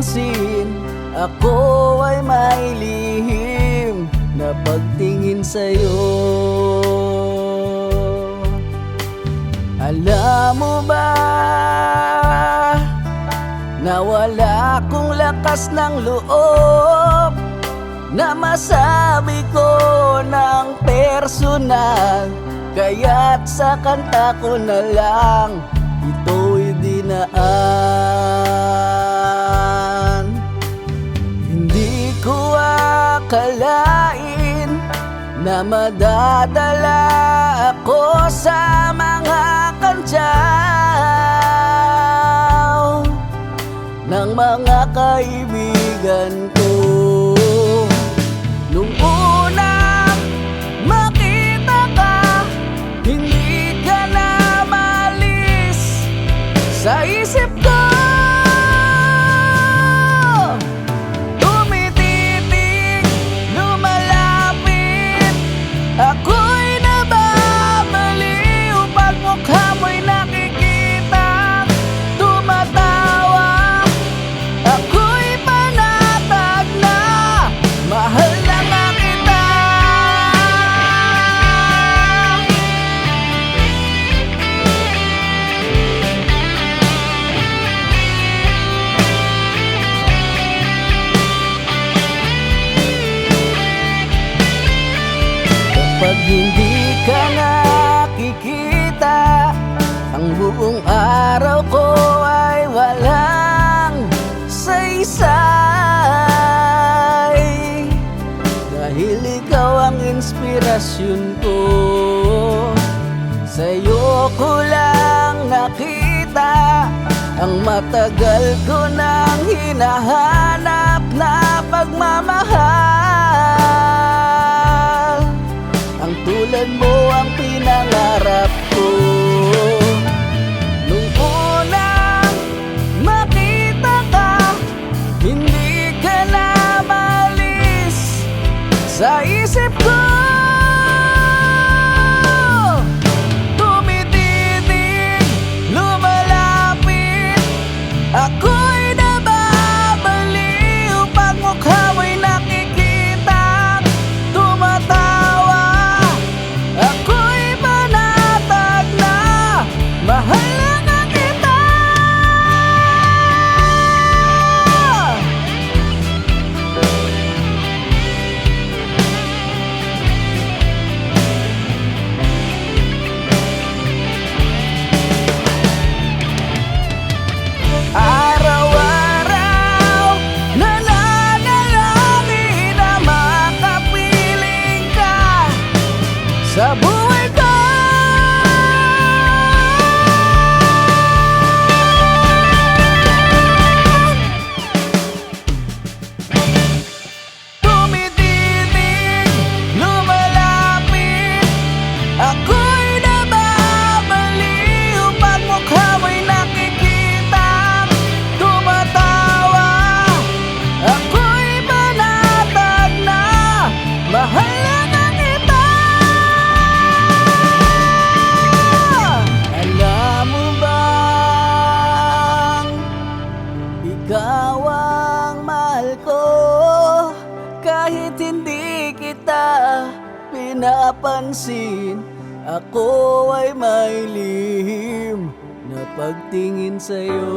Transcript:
pinapansin Ako ay may lihim na pagtingin sa'yo. Alam mo ba na wala akong lakas ng loob? Na masabi ko ng personal Kaya't sa kanta ko na lang ito'y dinaan akalain na madadala ako sa mga kantyaw ng mga kaibigan ko inspirasyon ko. Sa'yo ko lang nakita. Ang matagal ko nang hinahanap na pagmamahal. Ang tulad mo ang pinangarap ko. Sa isip ko Kahit hindi kita pinapansin Ako ay may lihim na pagtingin sa'yo